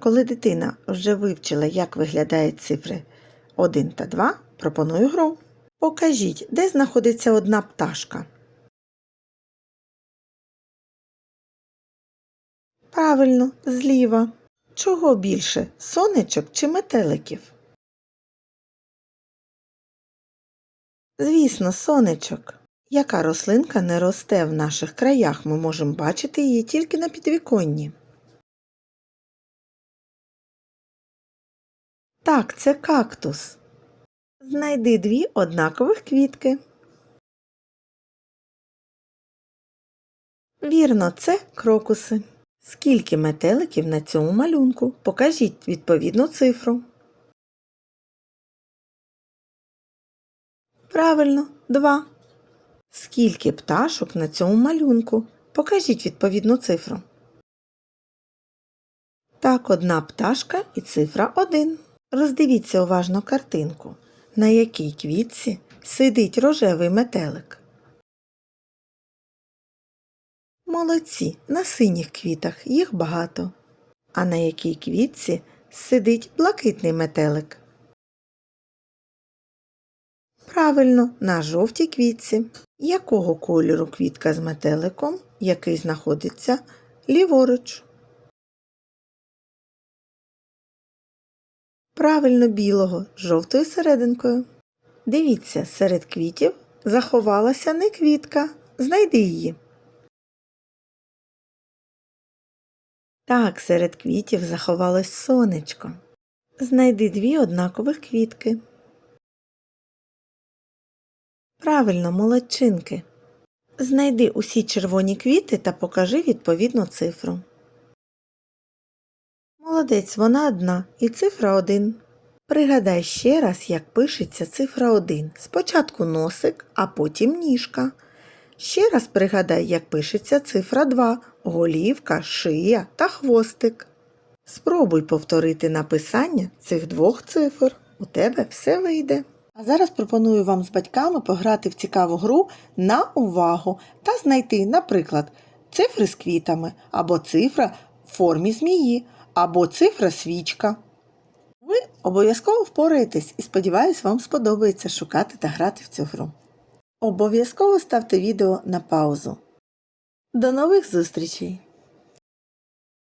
Коли дитина вже вивчила, як виглядають цифри 1 та 2, пропоную гру. Покажіть, де знаходиться одна пташка. Правильно, зліва. Чого більше сонечок чи метеликів? Звісно, сонечок. Яка рослинка не росте в наших краях, ми можемо бачити її тільки на підвіконні. Так, це кактус. Знайди дві однакових квітки. Вірно, це крокуси. Скільки метеликів на цьому малюнку? Покажіть відповідну цифру. Правильно, два. Скільки пташок на цьому малюнку? Покажіть відповідну цифру. Так, одна пташка і цифра 1. Роздивіться уважно картинку, на якій квітці сидить рожевий метелик. Молодці, на синіх квітах їх багато. А на якій квітці сидить блакитний метелик? Правильно, на жовтій квітці. Якого кольору квітка з метеликом, який знаходиться ліворуч? Правильно білого, з жовтою серединкою. Дивіться, серед квітів заховалася не квітка. Знайди її. Так, серед квітів заховалось сонечко. Знайди дві однакових квітки. Правильно, молодчинки. Знайди усі червоні квіти та покажи відповідну цифру. Молодець, вона одна і цифра 1. Пригадай ще раз, як пишеться цифра 1. Спочатку носик, а потім ніжка. Ще раз пригадай, як пишеться цифра 2, голівка, шия та хвостик. Спробуй повторити написання цих двох цифр. У тебе все вийде. А зараз пропоную вам з батьками пограти в цікаву гру на увагу та знайти, наприклад, цифри з квітами, або цифра в формі змії, або цифра свічка. Ви обов'язково впораєтесь і сподіваюсь, вам сподобається шукати та грати в цю гру. Обов'язково ставте відео на паузу. До нових зустрічей!